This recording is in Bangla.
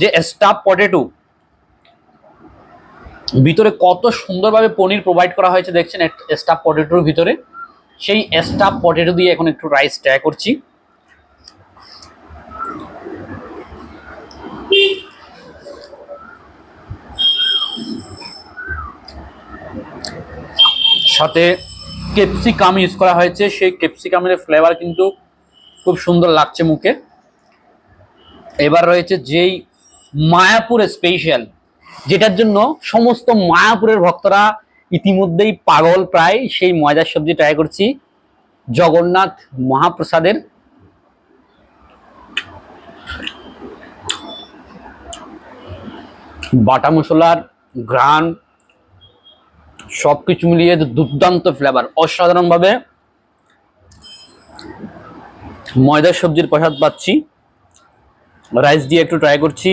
যে স্টাফ পটেটো ভিতরে কত সুন্দরভাবে পনির প্রোভাইড করা হয়েছে দেখছেন স্টাফ পটেটোর ভিতরে। সেই স্টাফ পটেটো দিয়ে এখন একটু রাইস ট্রাই করছি। সাথে ক্যাপসিকাম ইউজ করা হয়েছে। সেই ক্যাপসিকামের ফ্লেভার কিন্তু খুব সুন্দর লাগছে মুখে। এবার রয়েছে যেই মায়াপুর স্পেশাল যেটার জন্য সমস্ত মায়াপুরের ভক্তরা ইতিমধ্যেই পাগল প্রায়। সেই ময়দার সবজি ট্রাই করছি। জগন্নাথ মহাপ্রসাদের। বাটা মশলার ঘ্রাণ, সবকিছু মিলিয়ে দুর্দান্ত ফ্লেভার অসাধারণভাবে। ময়দার সবজির প্রসাদ পাচ্ছি। রাইস দিয়ে একটু ট্রাই করছি।